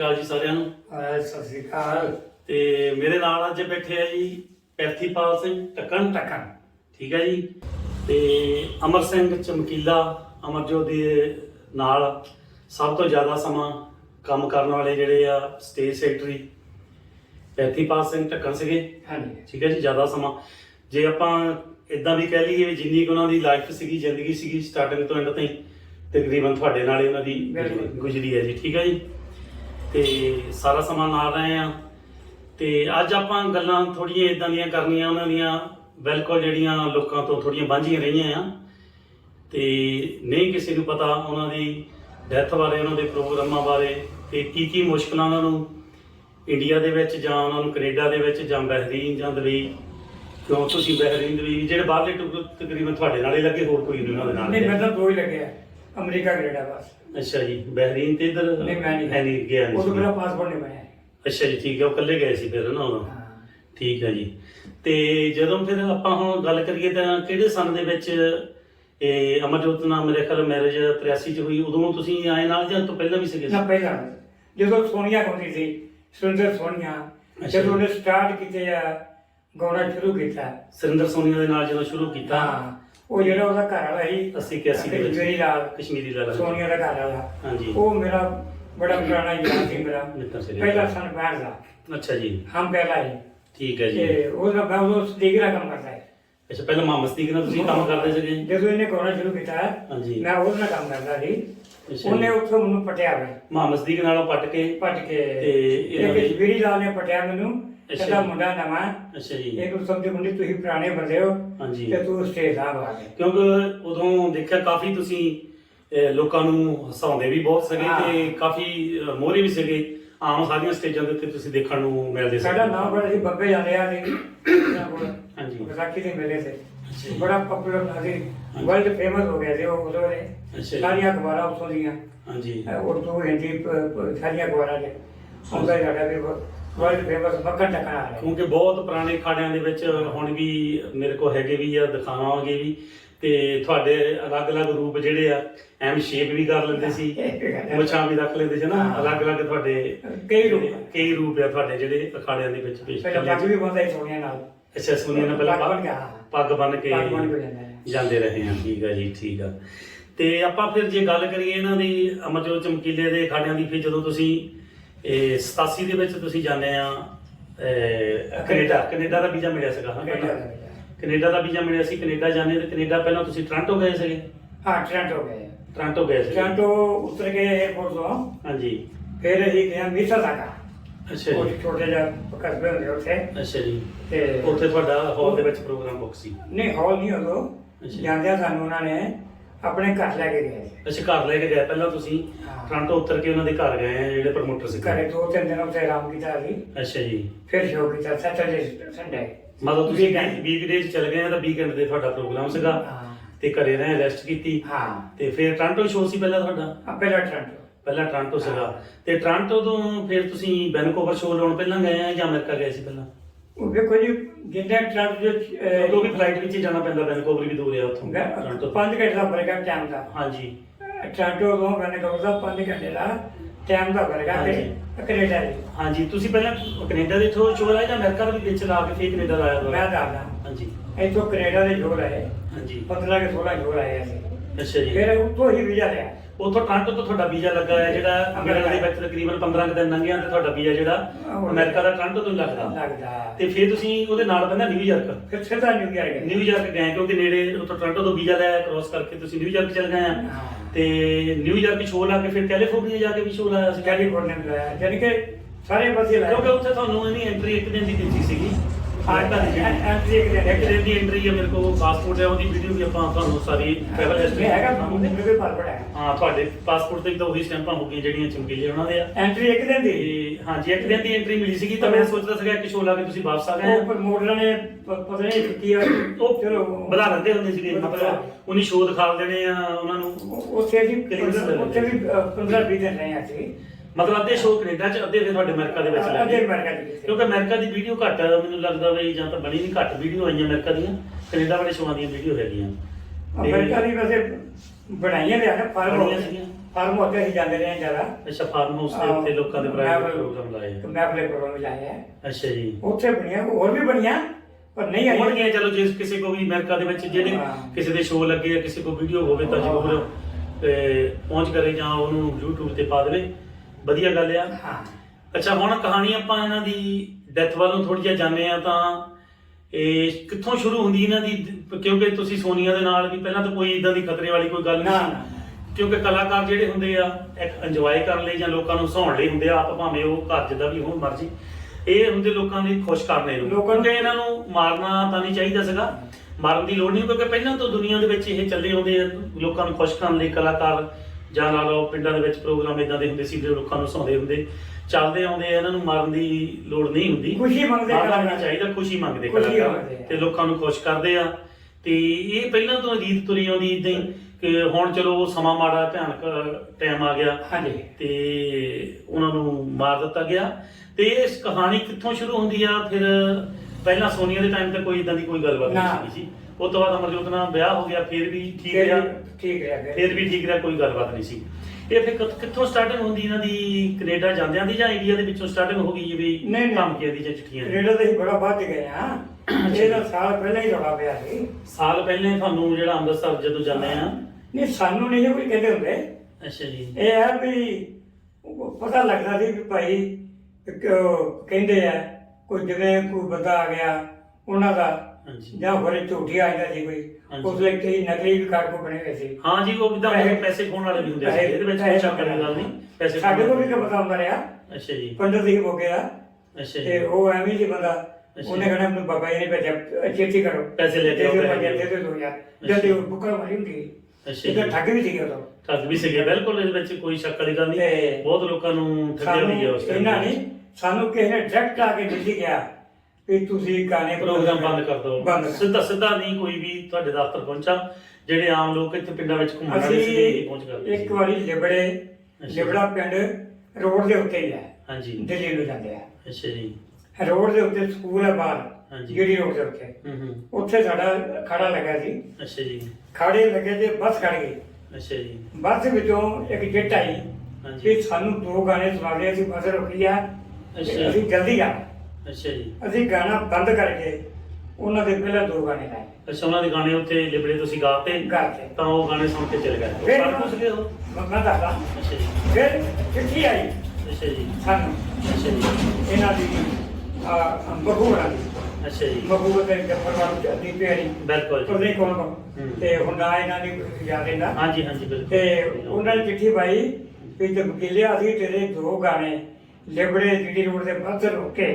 ਕਾਲ ਜੀ ਸਾਰਿਆਂ ਨੂੰ। ਅਹ ਸਤਿ ਸ੍ਰੀ ਅਕਾਲ। ਤੇ ਮੇਰੇ ਨਾਲ ਅੱਜ ਬੈਠੇ ਆ ਜੀ ਪੈਰਥੀਪਾਲ ਸਿੰਘ ਟੱਕਣ ਟਕਨ ਠੀਕ ਹੈ ਜੀ? ਤੇ ਅਮਰ ਸਿੰਘ ਚਮਕੀਲਾ ਅਮਰਜੋਤ ਦੇ ਨਾਲ ਸਭ ਤੋਂ ਜ਼ਿਆਦਾ ਸਮਾਂ ਕੰਮ ਕਰਨ ਵਾਲੇ ਜਿਹੜੇ ਆ ਸਟੇਜ ਸੈਕਟਰੀ ਪੈਰਥੀਪਾਲ ਸਿੰਘ ਟੱਕਣ ਸੀਗੇ। ਹਾਂਜੀ। ਠੀਕ ਹੈ ਜੀ ਜ਼ਿਆਦਾ ਸਮਾਂ। ਜੇ ਆਪਾਂ ਇਦਾਂ ਵੀ ਕਹਿ ਲਈਏ ਵੀ ਜਿੰਨੀ ਕੁ ਉਹਨਾਂ ਦੀ ਲਾਈਫ ਸੀਗੀ ਜ਼ਿੰਦਗੀ ਸੀਗੀ ਸਟਾਰਟਿੰਗ ਤੋਂ ਐਂਡ ਤਾਈਂ ਤਕਰੀਬਨ ਤੁਹਾਡੇ ਨਾਲ ਹੀ ਉਹਨਾਂ ਦੀ। ਗੁਜ਼ਰੀ ਹੈ ਜੀ ਠੀਕ ਹੈ ਜੀ? ਤੇ ਸਾਰਾ ਸਮਾਂ ਨਾਲ ਰਹੇ ਆ। ਤੇ ਅੱਜ ਆਪਾਂ ਗੱਲਾਂ ਥੋੜੀਆਂ ਇਦਾਂ ਦੀਆਂ ਕਰਨੀਆਂ ਉਹਨਾਂ ਦੀਆਂ ਬਿਲਕੁਲ ਜਿਹੜੀਆਂ ਲੋਕਾਂ ਤੋਂ ਥੋੜੀਆਂ ਵਾਂਝੀਆਂ ਰਹੀਆਂ ਆ। ਤੇ ਨਹੀਂ ਕਿਸੇ ਨੂੰ ਪਤਾ ਉਹਨਾਂ ਦੀ ਡੈਥ ਬਾਰੇ ਉਹਨਾਂ ਦੇ ਪ੍ਰੋਗਰਾਮਾਂ ਬਾਰੇ ਤੇ ਕੀ ਕੀ ਮੁਸ਼ਕਲਾਂ ਉਹਨਾਂ ਨੂੰ ਇੰਡੀਆ ਦੇ ਵਿੱਚ ਜਾਂ ਉਹਨਾਂ ਨੂੰ ਕੈਨੇਡਾ ਦੇ ਵਿੱਚ ਜਾਂ ਬਹਿਰੀਨ ਜਾਂ ਦੁਬਈ ਕਿਉਂ ਤੁਸੀਂ ਬਹਿਰੀਨ ਦੁਬਈ ਜਿਹੜੇ ਬਾਹਰਲੇ ਟੂਰ ਤਕਰੀਬਨ ਤੁਹਾਡੇ ਨਾਲ ਹੀ ਲੱਗੇ ਹੋਰ ਕੋਈ ਨਹੀਂ ਉਹਨਾਂ ਦੇ ਨਾਲ ਨਹੀਂ ਮੈਂ ਤਾਂ ਦੋ ਹੀ ਲੱਗਿਆ ਅਮਰੀਕਾ ਕੈਨੇਡਾ ਬਸ। ਅੱਛਾ ਜੀ ਬਹਿਰੀਨ ਤੇ ਇਧਰ ਨਹੀਂ, ਮੈਂ ਨਹੀਂ। ਹੈ ਨਹੀਂ ਗਿਆ ਨਹੀਂ ਉਦੋਂ ਸੀ। ਮੇਰਾ ਪਾਸਪੋਰਟ ਨਹੀਂ ਬਣਿਆ। ਅੱਛਾ ਜੀ ਠੀਕ ਹੈ ਉਹ ਇਕੱਲੇ ਗਏ ਸੀ ਫਿਰ ਨਾ ਉਦੋਂ? ਹਾਂ। ਠੀਕ ਹੈ ਜੀ। ਤੇ ਜਦੋਂ ਫਿਰ ਆਪਾਂ ਹੁਣ ਗੱਲ ਕਰੀਏ ਤਾਂ ਕਿਹੜੇ ਸਨ ਦੇ ਵਿੱਚ ਇਹ ਅਮਰਜੋਤ ਨਾਲ ਮੇਰੇ ਖਿਆਲ ਮੈਰਿਜ 83 ਚ ਹੋਈ? ਉਦੋਂ ਤੁਸੀਂ ਆਏ ਨਾਲ ਜਾਂ ਤੋਂ ਪਹਿਲਾਂ ਵੀ ਸੀਗੇ? ਨਾ ਪਹਿਲਾਂ ਜਦੋਂ ਸੋਨੀਆ ਗਾਉਂਦੀ ਸੀ ਸੁਰਿੰਦਰ ਸੋਨੀਆ ਅੱਛਾ ਜਦੋਂ। ਉਹਨੇ ਸਟਾਰਟ ਕੀਤੇ ਆ ਗਾਉਣਾ ਸ਼ੁਰੂ ਕੀਤਾ। ਸਰਿੰਦਰ ਸੋਨੀਆ ਦੇ ਨਾਲ ਜਦੋਂ ਸ਼ੁਰੂ ਕੀਤਾ? ਉਹ ਜਿਹੜਾ ਉਹਦਾ ਘਰ ਵਾਲਾ ਸੀ 80 81 ਦੇ ਵਿੱਚ। ਕਸ਼ਮੀਰੀ ਲਾਲ ਕਸ਼ਮੀਰੀ ਦਾ ਸੋਨੀਆ ਦਾ ਘਰ ਵਾਲਾ। ਹਾਂਜੀ। ਉਹ ਮੇਰਾ ਬੜਾ ਪੁਰਾਣਾ ਯਾਰ ਸੀ ਮੇਰਾ। ਮਿੱਤਰ ਸੀ। ਪਹਿਲਾ ਸਨ ਬਾਹਰ ਦਾ। ਅੱਛਾ ਜੀ। ਹਮ ਪਹਿਲਾ ਹੀ। ਠੀਕ ਹੈ ਜੀ। ਤੇ ਉਹਦਾ ਮੈਂ ਉਦੋਂ ਸਟੀਗਰਾ ਕੰਮ ਕਰਦਾ ਹੈ ਅੱਛਾ ਪਹਿਲਾਂ ਮੁਹੰਮਦ ਸਦੀਕ ਨਾਲ ਤੁਸੀਂ ਕੰਮ ਕਰਦੇ ਸੀਗੇ? ਜਦੋਂ ਇਹਨੇ ਗਾਉਣਾ ਸ਼ੁਰੂ ਕੀਤਾ ਹਾਂਜੀ। ਮੈਂ ਉਹਦੇ ਨਾਲ ਕੰਮ ਕਰਦਾ ਸੀ। ਅੱਛਾ ਉਹਨੇ। ਉੱਥੋਂ ਮੈਨੂੰ ਪਟਿਆ ਵੇ ਸਦੀਕ ਨਾਲੋਂ ਪੱਟ ਕੇ ਪਟ ਕੇ ਤੇ ਇਹਨਾਂ ਦੀ- ਕਸ਼ਮੀਰੀ ਲਾਲ ਨੇ ਪਟਿਆ ਮੈਨੂੰ। ਕਹਿੰਦਾ। ਮੁੰਡਾ ਨਵਾਂ ਅੱਛਾ ਜੀ। ਇਹਨੂੰ ਸਮਝੇ ਮੁੰਡੇ ਤੁਸੀਂ ਪੁਰਾਣੇ ਬੰਦੇ ਹੋ ਹਾਂਜੀ। ਤੇ ਤੂੰ ਸਟੇਜ ਆ ਆ ਕੇ। ਕਿਉਂਕਿ ਉਦੋਂ ਦੇਖਿਆ ਕਾਫੀ ਤੁਸੀਂ ਅਹ, ਲੋਕਾਂ ਨੂੰ ਹਸਾਉਂਦੇ ਵੀ ਬਹੁਤ ਸੀਗੇ ਹਾਂ। ਤੇ ਕਾਫੀ ਮੋਹਰੇ ਵੀ ਸੀਗੇ। ਆਮ ਸਾਰੀਆਂ ਸਟੇਜਾਂ ਦੇ ਉੱਤੇ ਤੁਸੀਂ ਦੇਖਣ ਨੂੰ ਮਿਲਦੇ ਸੀ ਸਾਡਾ ਨਾਮ ਬੜਾ ਸੀ ਬੱਬੇ ਜਾਂਦੇ ਆ ਸੀ ਹਾਂਜੀ। ਵਿਸਾਖੀ ਦੇ ਮੇਲੇ ਤੇ। ਜੀ। ਬੜਾ ਪਪੂਲਰ ਸੀ। ਵਰਲਡ ਫੇਮਸ ਹੋ ਗਿਆ ਸੀ ਉਹ ਉਦੋਂ ਦੇ ਅੱਛਾ ਜੀ। ਸਾਰੀਆਂ ਅਖਬਾਰਾਂ ਉਸੋਂ ਦੀਆਂ। ਹਾਂਜੀ। ਅਹ ਉਰਦੂ ਹਿੰਦੀ ਪ- ਪ- ਸਾਰੀਆਂ ਅਖਬਾਰਾਂ ਦੇ ਹੁੰਦਾ ਹੀ ਸਾਡਾ ਵੀ ਵਰਲਡ ਫੇਮਸ ਮੱਖਣ ਟਕਾ ਆ ਰਿਹਾ ਕਿਉਂਕਿ ਬਹੁਤ ਪੁਰਾਣੇ ਖਾੜਿਆਂ ਦੇ ਵਿੱਚ ਹੁਣ ਵੀ ਮੇਰੇ ਕੋਲ ਹੈਗੇ ਵੀ ਆ ਦਿਖਾਵਾਂਗੇ ਵੀ। ਤੇ ਤੁਹਾਡੇ ਅਲੱਗ-ਅਲੱਗ ਰੂਪ ਜਿਹੜੇ ਆ ਐਮ ਸ਼ੇਪ ਵੀ ਕਰ ਲੈਂਦੇ ਸੀ ਮੁੱਛਾਂ ਵੀ ਰੱਖ ਲੈਂਦੇ ਸੀ ਨਾ। ਅਲੱਗ-ਅਲੱਗ ਤੁਹਾਡੇ ਕਈ ਰੂਪ। ਕਈ ਰੂਪ ਆ ਤੁਹਾਡੇ ਜਿਹੜੇ ਅਖਾੜਿਆਂ ਦੇ ਵਿੱਚ ਪੇਸ਼ ਪਹਿਲਾਂ ਪੱਗ ਵੀ ਬੰਦਾ ਹੀ ਸੋਹਣਿਆ ਨਾਲ। ਅੱਛਾ ਸੁਣੀਏ ਨਾ ਪਹਿਲਾਂ ਪੱਗ ਪੱਗ- ਬੰਨ ਕੇ ਜਾਂਦਾ ਰਹੇ ਹਾਂ ਠੀਕ ਆ ਜੀ ਠੀਕ ਆ। ਤੇ ਆਪਾਂ ਫਿਰ ਜੇ ਗੱਲ ਕਰੀਏ ਇਹਨਾਂ ਦੀ ਅਮਰਜੋਤ ਚਮਕੀਲੇ ਦੇ ਖਾੜਿਆਂ ਦੀ ਫਿਰ ਜਦੋਂ ਤੁਸੀਂ ਇਹ 87 ਦੇ ਵਿੱਚ ਤੁਸੀਂ ਜਾਂਦੇ ਆ ਕੈਨੇਡਾ। ਕੈਨੇਡਾ ਦਾ ਵੀਜ਼ਾ ਮਿਲਿਆ ਸੀਗਾ ਹਾਂ ਕੈਨੇਡਾ? ਦਾ ਵੀਜ਼ਾ। ਕੈਨੇਡਾ ਦਾ ਵੀਜ਼ਾ ਮਿਲਿਆ ਸੀ ਕੈਨੇਡਾ ਜਾਂਦੇ ਤੇ ਕੈਨੇਡਾ ਪਹਿਲਾਂ ਤੁਸੀਂ ਟ੍ਰਾਂਟੋ ਗਏ ਸੀਗੇ? ਹਾਂ ਟ੍ਰਾਂਟੋ ਗਏ। ਟ੍ਰਾਂਟੋ ਗਏ ਸੀ ਟ੍ਰਾਂਟੋ ਉਤਰ ਗਏ 에어ਪੋਰਟ ਤੋਂ। ਹਾਂਜੀ। ਫਿਰ ਅਸੀਂ ਗਏ ਮਿਸਾ ਤੱਕ। ਅੱਛਾ ਉਹ ਜੀ ਛੋਟੇ ਜਿਹਾ ਕਸਬੇ ਹੁੰਦੇ ਉੱਥੇ। ਅੱਛਾ ਜੀ। ਤੇ ਉੱਥੇ ਤੁਹਾਡਾ ਹਾਲ ਦੇ ਵਿੱਚ ਪ੍ਰੋਗਰਾਮ ਬੁੱਕ ਸੀ। ਨਹੀਂ ਹਾਲ ਨਹੀਂ ਉਦੋਂ ਅੱਛਾ। ਜਾਂਦਿਆਂ ਸਾਨੂੰ ਉਹਨਾਂ ਨੇ ਆਪਣੇ ਘਰ ਲੈ ਕੇ ਗਏ ਅੱਛਾ ਘਰ ਲੈ ਕੇ ਗਏ। ਪਹਿਲਾਂ ਤੁਸੀਂ ਹਾਂ। ਟ੍ਰਾਂਟੋ ਉਤਰ ਕੇ ਉਹਨਾਂ ਦੇ ਘਰ ਗਏ ਆ ਜਿਹੜੇ ਪ੍ਰਮੋਟਰ ਸੀ। ਘਰੇ ਦੋ ਤਿੰਨ ਦਿਨ ਉੱਥੇ ਆਰਾਮ ਕੀਤਾ ਸੀ ਅੱਛਾ ਜੀ। ਫਿਰ ਸ਼ੋਅ ਕੀਤਾ ਸੈਟਰਡੇ ਸੰਡੇ ਮਤਲਬ ਤੁਸੀਂ Weekend। ਵੀਕਡੇ ਚ ਚਲ ਗਏ ਆ ਤਾਂ ਵੀਕਐਂਡ ਤੇ ਤੁਹਾਡਾ ਪ੍ਰੋਗਰਾਮ ਸੀਗਾ ਹਾਂ। ਤੇ ਘਰੇ ਰਹੇ ਰੈਸਟ ਕੀਤੀ। ਹਾਂ। ਤੇ ਫਿਰ ਟ੍ਰਾਂਟੋ ਸ਼ੋਅ ਸੀ ਪਹਿਲਾਂ ਤੁਹਾਡਾ? ਆਪੇ ਲਾ ਟ੍ਰਾਂਟੋ ਪਹਿਲਾਂ ਟ੍ਰਾਂਟੋ ਸੀਗਾ। ਤੇ ਟ੍ਰਾਂਟੋ ਤੋਂ ਫਿਰ ਤੁਸੀਂ ਵੈਨਕੂਵਰ ਸ਼ੋਅ ਲਾਉਣ ਪਹਿਲਾਂ ਗਏ ਆ ਜਾਂ ਅਮਰੀਕਾ ਗਏ ਸੀ ਪਹਿਲਾਂ? ਉਹ ਵੇਖੋ ਜੀ ਜਿੰਨੇ ਟ੍ਰਾਂਟੋ ਦੇ ਉਦੋਂ ਵੀ ਫਲਾਈਟ ਵਿੱਚ ਹੀ ਜਾਣਾ ਪੈਂਦਾ ਵੈਨਕੂਵਰ ਵੀ ਦੂਰ ਆ ਉੱਥੋਂ ਟ੍ਰਾਂਟੋ ਤੋਂ। ਪੰਜ ਘੰਟੇ ਦਾ ਫ਼ਰਕ ਹੈ ਟਾਈਮ ਦਾ। ਹਾਂਜੀ। ਟ੍ਰਾਂਟੋ ਤੋਂ ਵੈਨਕੂਵਰ ਦਾ ਪੰਜ ਘੰਟੇ ਦਾ ਟਾਈਮ ਦਾ ਫ਼ਰਕ ਹੈ ਤੇ ਕੈਨੇਡਾ ਦੀ। ਹਾਂਜੀ ਤੁਸੀਂ ਪਹਿਲਾਂ ਕੈਨੇਡਾ ਦੇ ਥੋੜਾ ਸ਼ੋਅ ਲਾਇਆ ਜਾਂ ਅਮਰੀਕਾ ਦਾ ਵਿੱਚ ਲਾ ਕੇ ਫਿਰ ਕੈਨੇਡਾ ਲਾਇਆ ਮੈਂ ਦੱਸਦਾ ਹਾਂਜੀ। ਇੱਥੋਂ ਕੈਨੇਡਾ ਦੇ ਜੋੜ ਆਏ। ਹਾਂਜੀ। 15 ਕੇ 16 ਜੋੜ ਆਏ ਅਸੀਂ। ਅੱਛਾ ਜੀ। ਫਿਰ ਉੱਥੋਂ ਹੀ ਵੀਜ਼ਾ ਲਿਆ। ਉਥੋਂ ਟ੍ਰਾਂਟੋ ਤੋਂ ਤੁਹਾਡਾ ਵੀਜ਼ਾ ਲੱਗਾ ਹੈ ਜਿਹੜਾ ਅਮਰੀਕਾ ਦੇ ਵਿੱਚ ਤਕਰੀਬਨ 15 ਕੁ ਦਿਨ ਲੰਘਿਆ ਤੇ ਤੁਹਾਡਾ ਵੀਜ਼ਾ ਜਿਹੜਾ ਅਮਰੀਕਾ ਦਾ ਟ੍ਰਾਂਟੋ ਤੋਂ ਲੱਗਦਾ। ਲੱਗਦਾ। ਤੇ ਫਿਰ ਤੁਸੀਂ ਉਹਦੇ ਨਾਲ ਬੰਦਾ ਨਿਊਯਾਰਕ ਫਿਰ ਸਿੱਧਾ ਨਿਊਯਾਰਕ ਨਿਊਯਾਰਕ ਗਏ। ਕਿਉਂਕਿ ਨੇੜੇ ਉਥੋਂ ਟ੍ਰਾਂਟੋ ਤੋਂ ਵੀਜ਼ਾ ਲਿਆ ਕ੍ਰੋਸ ਕਰਕੇ ਤੁਸੀਂ ਨਿਊਯਾਰਕ ਚਲੇ ਗਏ ਆ। ਤੇ ਨਿਊਯਾਰਕ ਸ਼ੋਅ ਲਾ ਕੇ ਫਿਰ ਕੈਲੀਫੋਰਨੀਆ ਜਾ ਕੇ ਵੀ ਸ਼ੋਅ ਕੈਲੀਫੋਰਨੀਆ ਲਾਇਆ। ਕਿ ਸਾਰੇ ਪਾਸੇ ਲਾਇਆ। ਕਿਉਂਕਿ ਉੱਥੇ ਤੁਹਾਨੂੰ ਇਹਨੀ ਐਂਟਰੀ ਇੱਕ ਦਿਨ ਦੀ ਦਿੱਤੀ ਸੀਗੀ। ਅੱਜ ਦਾ ਨਹੀਂ ਹੈ ਇੱਕ ਦਿਨ ਦੀ ਐਂਟਰੀ ਹੈ ਮੇਰੇ ਕੋਲ ਪਾਸਪੋਰਟ ਹੈ ਉਹਦੀ ਵੀਡੀਓ ਵੀ ਆਪਾਂ ਤੁਹਾਨੂੰ ਸਾਰੀ ਟ੍ਰੈਵਲ ਹਿਸਟਰੀ ਹੈਗਾ ਤੁਹਾਨੂੰ ਤੇ ਮੇਰੇ ਪਾਸਪੋਰਟ ਹੈ ਹਾਂ ਤੁਹਾਡੇ ਪਾਸਪੋਰਟ ਤੇ ਤਾਂ ਉਹੀ ਸਟੈਂਪਾਂ ਹੋ ਗਈਆਂ ਜਿਹੜੀਆਂ ਚਮਕੀਲੇ ਉਹਨਾਂ ਦੇ ਆ। ਐਂਟਰੀ ਇੱਕ ਦਿਨ ਦੀ? ਤੇ ਹਾਂਜੀ ਇੱਕ ਦਿਨ ਦੀ ਐਂਟਰੀ ਮਿਲੀ ਸੀਗੀ ਤਾਂ ਮੈਂ ਸੋਚਦਾ ਸੀਗਾ ਕਿ ਸ਼ੋਲਾ ਕੇ ਤੁਸੀਂ ਵਾਪਸ ਆ ਗਏ ਉਹ ਪ੍ਰਮੋਟਰ ਨੇ ਪ- ਪਤਾ ਨਹੀਂ ਕੀ ਆ ਉਹ ਚਲੋ। ਵਧਾ ਦਿੰਦੇ ਹੁੰਦੇ ਸੀਗੇ ਮਤਲਬ ਉਹਨੇ ਸ਼ੋਅ ਦਿਖਾ ਦੇਣੇ ਆ ਉਹਨਾਂ ਨੂੰ। ਉੱਥੇ ਅਸੀਂ ਕਲੀਅਰ ਉੱਥੇ ਵੀ 15 20 ਦਿਨ ਰਹੇ ਹਾਂ ਅਸੀਂ ਮਤਲਬ ਅੱਧੇ ਸ਼ੋਅ ਕੈਨੇਡਾ ਚ ਅੱਧੇ ਫਿਰ ਤੁਹਾਡੇ ਅਮਰੀਕਾ ਦੇ ਵਿੱਚ ਅੱਧੇ ਲੱਗੇ ਅਮਰੀਕਾ ਦੇ ਵਿੱਚ। ਕਿਉਂਕਿ ਅਮਰੀਕਾ ਦੀ ਵੀਡੀਓ ਘੱਟ ਮੈਨੂੰ ਲੱਗਦਾ ਵੀ ਜਾਂ ਤਾਂ ਬਣੀ ਨਹੀਂ ਘੱਟ ਵੀਡੀਓ ਆਈਆਂ ਅਮਰੀਕਾ ਦੀਆਂ ਕੈਨੇਡਾ ਵਾਲੇ ਸ਼ੋਆਂ ਦੀਆਂ ਵੀਡੀਓ ਹੈਗੀਆਂ ਤੇ ਅਮਰੀਕਾ ਦੀ ਵੈਸੇ ਬਣਾਈਆਂ ਲਿਆ ਨਾ ਫਾਰਮ ਬਣੀਆਂ ਸੀਗੀਆਂ। ਫਾਰਮ ਉੱਤੇ ਅਸੀਂ ਜਾਂਦੇ ਰਹੇ ਹਾਂ ਜ਼ਿਆਦਾ ਅੱਛਾ ਫਾਰਮ ਹਾਊਸ ਦੇ ਉੱਤੇ ਲੋਕਾਂ ਦੇ ਪ੍ਰਾਈਵੇਟ ਪ੍ਰੋਗਰਾਮ ਲਾਏ ਆ। ਮੈਂ ਆਪਣੇ ਪ੍ਰੋਗਰਾਮ ਲਾਏ ਹੈ ਅੱਛਾ ਜੀ ਉੱਥੇ ਬਣੀਆਂ ਹੋਰ ਵੀ ਬਣੀਆਂ ਪਰ ਨਹੀਂ ਆਈਆਂ ਹੋਣਗੀਆਂ ਚਲੋ ਜੇ ਕਿਸੇ ਕੋ ਵੀ ਅਮਰੀਕਾ ਦੇ ਵਿੱਚ ਜਿਹੜੇ ਹਾਂ। ਕਿਸੇ ਦੇ ਸ਼ੋਅ ਲੱਗੇ ਆ ਕਿਸੇ ਕੋ ਵੀਡੀਓ ਹੋਵੇ ਤਾਂ ਜ਼ਰੂਰ ਅਹ, ਪਹੁੰਚ ਕਰੇ ਜਾਂ ਉਹਨੂੰ YouTube ਤੇ ਪਾ ਦੇਵੇ ਵਧੀਆ ਗੱਲ ਆ। ਹਾਂ। ਅੱਛਾ ਹੁਣ ਕਹਾਣੀ ਆਪਾਂ ਇਹਨਾਂ ਦੀ ਡੈਥ ਵੱਲੋਂ ਥੋੜੀ ਜਿਹਾ ਜਾਣਦੇ ਆ ਤਾਂ ਇਹ ਕਿੱਥੋਂ ਸ਼ੁਰੂ ਹੁੰਦੀ ਇਹਨਾਂ ਦੀ? ਕਿਉਂਕਿ ਤੁਸੀਂ ਸੋਨੀਆ ਦੇ ਨਾਲ ਵੀ ਪਹਿਲਾਂ ਤਾਂ ਕੋਈ ਇਦਾਂ ਦੀ ਖਤਰੇ ਵਾਲੀ ਕੋਈ ਗੱਲ ਨਾ ਨਹੀਂ ਨਾ ਸੀ ਕਿਉਂਕਿ ਕਲਾਕਾਰ ਜਿਹੜੇ ਹੁੰਦੇ ਆ ਇੱਕ ਇੰਜੋਏ ਕਰਨ ਲਈ ਜਾਂ ਲੋਕਾਂ ਨੂੰ ਹਸਾਉਣ ਲਈ ਹੁੰਦੇ ਆ ਆਪ ਭਾਵੇਂ ਉਹ ਘਰ ਜਿੱਦਾਂ ਵੀ ਹੋਣ ਮਰਜ਼ੀ ਇਹ ਹੁੰਦੇ ਲੋਕਾਂ ਲਈ ਖੁਸ਼ ਕਰਨੇ ਨੂੰ ਲੋਕਾਂ ਨੂੰ- ਇਹਨਾਂ ਨੂੰ ਮਾਰਨਾ ਤਾਂ ਨਹੀਂ ਚਾਹੀਦਾ ਸੀਗਾ। ਮਾਰਨ ਦੀ ਲੋੜ ਨਹੀਂ ਕਿਉਂਕਿ ਪਹਿਲਾਂ ਤੋਂ ਦੁਨੀਆ ਦੇ ਵਿੱਚ ਇਹ ਚੱਲੇ ਆਉਂਦੇ ਆ ਲੋਕਾਂ ਨੂੰ ਖੁਸ਼ ਕਰਨ ਲਈ ਕਲਾਕਾਰ ਜਾਂ ਲਾ ਲਓ ਪਿੰਡਾਂ ਦੇ ਵਿੱਚ ਪ੍ਰੋਗਰਾਮ ਇਦਾਂ ਦੇ ਹੁੰਦੇ ਸੀ ਜਿਹੜੇ ਲੋਕਾਂ ਨੂੰ ਹਸਾਉਂਦੇ ਹੁੰਦੇ। ਚੱਲਦੇ ਆਉਂਦੇ ਆ ਇਹਨਾਂ ਨੂੰ ਮਾਰਨ ਦੀ ਲੋੜ ਨਹੀਂ ਹੁੰਦੀ। ਖੁਸ਼ੀ ਮੰਗਦੇ ਮਾਰਨਾ ਕਲਾਕਾਰ। ਚਾਹੀਦਾ ਖੁਸ਼ੀ ਮੰਗਦੇ ਖੁਸ਼ੀ ਕਲਾਕਾਰ। ਮੰਗਦੇ ਆ। ਤੇ ਲੋਕਾਂ ਨੂੰ ਖੁਸ਼ ਕਰਦੇ ਆ। ਤੇ ਇਹ ਪਹਿਲਾਂ ਤੋਂ ਰੀਤ ਤੁਰੀ ਆਉਂਦੀ ਇਦਾਂ ਹੀ ਕਿ ਹੁਣ ਚਲੋ ਸਮਾਂ ਮਾੜਾ ਭਿਆਨਕ ਟਾਈਮ ਆ ਗਿਆ। ਹਾਂਜੀ। ਤੇ ਉਹਨਾਂ ਨੂੰ ਮਾਰ ਦਿੱਤਾ ਗਿਆ। ਤੇ ਇਸ ਕਹਾਣੀ ਕਿੱਥੋਂ ਸ਼ੁਰੂ ਹੁੰਦੀ ਆ? ਫਿਰ ਪਹਿਲਾਂ ਸੋਨੀਆ ਦੇ ਟਾਈਮ ਤੇ ਕੋਈ ਇਦਾਂ ਦੀ ਕੋਈ ਗੱਲਬਾਤ ਨਾ। ਨਹੀਂ ਸੀ ਉਸ ਤੋਂ ਬਾਅਦ ਅਮਰਜੋਤ ਨਾਲ ਵਿਆਹ ਹੋ ਗਿਆ ਫਿਰ ਵੀ ਠੀਕ ਫਿਰ ਰਿਹਾ। ਠੀਕ ਰਿਹਾ ਫਿਰ ਫਿਰ ਵੀ ਠੀਕ ਰਿਹਾ ਕੋਈ ਗੱਲਬਾਤ ਨਹੀਂ ਸੀ। ਇਹ ਫਿਰ ਕਿੱਥ- ਕਿੱਥੋਂ ਸਟਾਰਟਿੰਗ ਹੁੰਦੀ ਇਹਨਾਂ ਦੀ? ਕੈਨੇਡਾ ਜਾਂਦਿਆਂ ਦੀ ਜਾਂ ਇੰਡੀਆ ਦੇ ਵਿੱਚੋਂ ਸਟਾਰਟਿੰਗ ਹੋ ਗਈ ਵੀ ਨਹੀਂ, ਨਹੀਂ। ਧਮਕੀਆਂ ਦੀ ਜਾਂ ਚਿੱਠੀਆਂ ਦੀ ਕੈਨੇਡਾ ਤੇ ਬੜਾ ਵੱਧ ਗਏ ਆ। ਇਹਦਾ ਸਾਲ ਪਹਿਲਾਂ ਹੀ ਰੌਲਾ ਪਿਆ ਸੀ। ਸਾਲ ਪਹਿਲੇ ਤੁਹਾਨੂੰ ਜਿਹੜਾ ਅੰਮ੍ਰਿਤਸਰ ਜਦੋਂ ਜਾਂਦੇ ਆ? ਨਹੀਂ ਸਾਨੂੰ ਨਹੀਂ ਕੋਈ ਕਹਿੰਦੇ ਹੁੰਦੇ। ਅੱਛਾ ਜੀ। ਇਹ ਹੈ ਵੀ ਉਹ ਪਤਾ ਲੱਗਦਾ ਸੀ ਵੀ ਭਾਈ ਇੱਕ ਉਹ ਕਹਿੰਦੇ ਆ ਕੋਈ ਜਿਵੇਂ ਕੋਈ ਬੰਦਾ ਆ ਗਿਆ ਉਹਨਾਂ ਦਾ ਜਾਂ ਹੋਰੇ ਝੂਠੀ ਆ ਜਾਂਦਾ ਸੀ ਕੋਈ ਹਾਂਜੀ। ਉਸ ਲਈ ਕਈ ਨਕਲੀ ਵੀ ਕਾਰਡ ਕੋ ਬਣੇ ਹੋਏ ਸੀ। ਹਾਂ ਜੀ ਉਹ ਵਿਦਾਂ ਪੈਸੇ- ਪੈਸੇ ਖੋਣ ਵਾਲੇ ਵੀ ਹੁੰਦੇ ਸੀ ਇਹਦੇ ਵਿੱਚ ਕੋਈ ਸ਼ੱਕ ਵਾਲੀ ਗੱਲ ਨਹੀਂ ਪੈਸੇ ਸਾਡੇ ਕੋਲ ਵੀ ਇੱਕ ਬੰਦਾ ਹੁੰਦਾ ਰਿਹਾ? ਵਾਲੇ। ਅੱਛਾ ਜੀ। ਪੰਡਤ ਸਿੰਘ ਹੋ ਗਿਆ। ਅੱਛਾ ਤੇ ਜੀ ਉਹ ਐਵੇਂ ਸੀ ਬੰਦਾ ਅੱਛਾ। ਉਹਨੇ ਕਹਿਣਾ ਮੈਨੂੰ ਬਾਬਾ ਜੀ ਨੇ ਭੇਜਿਆ ਛੇਤੀ ਕਰੋ। ਪੈਸੇ ਲੈ ਕੇ ਆਓ, ਪੈਸੇ ਲੈ ਦੇ ਕੇ ਯਾਰ। ਜਲਦੀ ਉਹ ਬੁੱਕਰ ਮਾਰੀ ਹੁੰਦੀ। ਅੱਛਾ ਇਹ ਜੀ। ਠੱਗ ਵੀ ਸੀਗੇ ਉਦੋਂ ਠੱਗ ਵੀ ਸੀਗੇ ਬਿਲਕੁਲ ਇਹਦੇ ਵਿੱਚ ਕੋਈ ਸ਼ੱਕ ਵਾਲੀ ਗੱਲ ਨਹੀਂ। ਤੇ ਬਹੁਤ ਲੋਕਾਂ ਨੂੰ ਠੱਗਿਆ ਸਾਨੂੰ ਵੀ ਗਿਆ ਉਸ ਇਹਨਾਂ ਟਾਈਮ ਨਹੀਂ ਸਾਨੂੰ ਕਿਸੇ ਨੇ ਡਾਇਰੈਕਟ ਆ ਕੇ ਮਿਲ ਗਿਆ। ਵੀ ਤੁਸੀਂ ਗਾਣੇ ਪ੍ਰੋਗਰਾਮ ਬੰਦ ਕਰ ਦਿਓ। ਬੰਦ ਸਿੱਧਾ ਸਿੱਧਾ ਨਹੀਂ ਕੋਈ ਵੀ ਤੁਹਾਡੇ ਦਫ਼ਤਰ ਪਹੁੰਚਾ। ਜਿਹੜੇ ਆਮ ਲੋਕ ਇੱਥੇ ਪਿੰਡਾਂ ਵਿੱਚ ਘੁੰਮਣ ਵਾਲੇ ਸੀ ਇਹ ਪਹੁੰਚ ਅਸੀਂ ਕਰਦੇ ਇੱਕ ਵਾਰੀ ਲਿਬੜੇ ਅੱਛਾ। ਲਿਬੜਾ ਪਿੰਡ ਰੋਡ ਦੇ ਉੱਤੇ ਹੀ ਹੈ। ਹਾਂਜੀ। ਦਿੱਲੀ ਨੂੰ ਜਾਂਦੇ ਆ। ਅੱਛਾ ਜੀ। ਰੋਡ ਦੇ ਉੱਤੇ ਸਕੂਲ ਹੈ ਬਾਹਰ ਹਾਂਜੀ। ਜਿਹੜੀ ਰੋਡ ਦੇ ਉੱਤੇ। ਹੂੰ ਹੂੰ। ਉੱਥੇ ਸਾਡਾ ਖੜਾ ਲੱਗਾ ਸੀ। ਅੱਛਾ ਜੀ। ਖਾੜੇ ਲੱਗੇ ਤੇ ਬੱਸ ਖੜ ਗਈ। ਅੱਛਾ ਜੀ। ਬੱਸ ਵਿੱਚੋਂ ਇੱਕ ਜੱਟ ਆਈ ਹਾਂਜੀ। ਕਿ ਸਾਨੂੰ ਦੋ ਗਾਣੇ ਸੁਣਾ ਦੇ ਅਸੀਂ ਬੱਸ ਰੁਕੀ ਆ। ਤੇ ਅੱਛਾ। ਅਸੀਂ ਜਲਦੀ ਜਾਣਾ ਅੱਛਾ ਜੀ। ਅਸੀਂ ਗਾਣਾ ਬੰਦ ਕਰਕੇ ਉਹਨਾਂ ਦੇ ਪਹਿਲਾਂ ਦੋ ਗਾਣੇ ਲਾਏ ਅੱਛਾ ਉਹਨਾਂ ਦੇ ਗਾਣੇ ਉੱਤੇ ਲਿਬੜੇ ਤੁਸੀਂ ਗਾਤੇ ਗਾ ਕੇ ਤਾਂ ਉਹ ਗਾਣੇ ਸੁਣ ਕੇ ਚਲੇ ਗਏ। ਫਿਰ ਪਰ ਗਏ ਹੋ ਮੈਂ ਦੱਸਦਾ। ਅੱਛਾ ਜੀ। ਫਿਰ ਚਿੱਠੀ ਆਈ ਅੱਛਾ ਜੀ। ਸਾਨੂੰ। ਅੱਛਾ ਜੀ। ਇਹਨਾਂ ਦੀ ਆ ਬਹੂੜਾ ਦੀ ਅੱਛਾ ਜੀ। ਬਹੂ ਤੇ ਜਫਰਵਾਲ ਦੀ ਪਿਆਰੀ ਬਿਲਕੁਲ ਜੀ। ਕੋਣ ਹੂੰ। ਤੇ ਹੁਣ ਨਾ ਇਹਨਾਂ ਦੀ ਯਾਦ ਇਹਨਾਂ ਹਾਂਜੀ ਹਾਂਜੀ ਬਿਲਕੁਲ। ਤੇ ਉਹਨਾਂ ਨੇ ਚਿੱਠੀ ਪਾਈ ਵੀ ਤੇ ਵਕੀਲਿਆ ਅਸੀਂ ਤੇਰੇ ਦੋ ਗਾਣੇ ਲਿਬੜੇ ਜਿਹੜੀ ਰੋਡ ਦੇ ਬੱਸ ਰੋਕੇ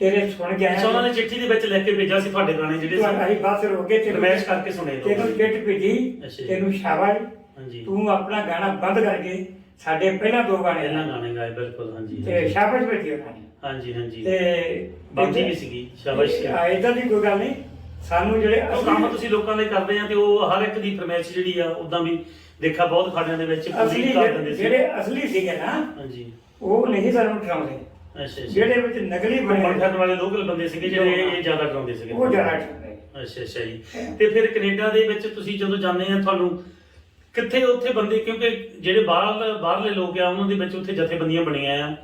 ਤੇਰੇ ਸੁਣ ਕੇ ਅੱਛਾ ਉਹਨਾਂ ਨੇ ਚਿੱਠੀ ਦੇ ਵਿੱਚ ਲਿਖ ਕੇ ਭੇਜਿਆ ਸੀ ਤੁਹਾਡੇ ਗਾਣੇ ਜਿਹੜੇ ਤੂੰ ਅਸੀਂ ਬੱਸ ਰੋਕੇ ਤੈਨੂੰ ਰਮੈਸ਼ ਕਰਕੇ ਸੁਣੇ ਦੋ। ਤੈਨੂੰ ਚਿੱਠ ਭੇਜੀ ਜੀ। ਤੈਨੂੰ ਸ਼ਾਬਾਸ਼। ਹਾਂਜੀ। ਤੂੰ ਆਪਣਾ ਗਾਣਾ ਬੰਦ ਕਰਕੇ ਸਾਡੇ ਪਹਿਲਾਂ ਦੋ ਗਾਣੇ ਇਹਨਾਂ ਲਾ। ਗਾਣੇ ਗਾਏ ਬਿਲਕੁਲ ਹਾਂਜੀ ਤੇ ਸ਼ਾਬਾਸ਼ ਭੇਜੀ ਉਹਨਾਂ ਨੇ। ਹਾਂਜੀ ਹਾਂਜੀ। ਤੇ ਬਾਕੀ ਵੀ ਸੀਗੀ ਸ਼ਾਬਾਸ਼ ਸੀ ਇਦਾਂ ਦੀ ਕੋਈ ਗੱਲ ਨਹੀਂ। ਸਾਨੂੰ ਜਿਹੜੇ ਉਹ ਕੰਮ ਤੁਸੀਂ ਲੋਕਾਂ ਲਈ ਕਰਦੇ ਆ ਤੇ ਉਹ ਹਰ ਇੱਕ ਦੀ ਫਰਮਾਇਸ਼ ਜਿਹੜੀ ਆ ਉਦਾਂ ਵੀ ਦੇਖਾ ਬਹੁਤ ਖਾਣਿਆਂ ਦੇ ਵਿੱਚ ਅਸਲੀ ਪੂਰੀ ਕਰ ਦਿੰਦੇ ਸੀ। ਜਿਹੜੇ ਅਸਲੀ ਸੀਗੇ ਨਾ ਹਾਂਜੀ। ਉਹ ਨਹੀਂ ਸਾਨੂੰ ਡਰਾਉਂਦੇ ਅੱਛਾ ਅੱਛਾ। ਜਿਹੜੇ ਵਿੱਚ ਨਕਲੀ ਬਣੇ ਫਿਰਨ ਵਾਲੇ ਲੋਕਲ ਬੰਦੇ ਸੀਗੇ ਜਿਹੜੇ ਇਹ ਜ਼ਿਆਦਾ ਡਰਾਉਂਦੇ ਸੀਗੇ। ਉਹ ਜ਼ਿਆਦਾ ਡਰਾਉਂਦੇ। ਅੱਛਾ ਅੱਛਾ ਜੀ। ਤੇ ਫਿਰ ਕੈਨੇਡਾ ਦੇ ਵਿੱਚ ਤੁਸੀਂ ਜਦੋਂ ਜਾਂਦੇ ਆ ਤੁਹਾਨੂੰ ਕਿੱਥੇ ਉੱਥੇ ਬੰਦੇ ਕਿਉਂਕਿ ਜਿਹੜੇ ਬਾਹਰ ਬਾਹਰਲੇ ਲੋਕ ਆ ਉਹਨਾਂ ਦੇ ਵਿੱਚ ਉੱਥੇ ਜਥੇਬੰਦੀਆਂ ਬਣੀਆਂ ਆ।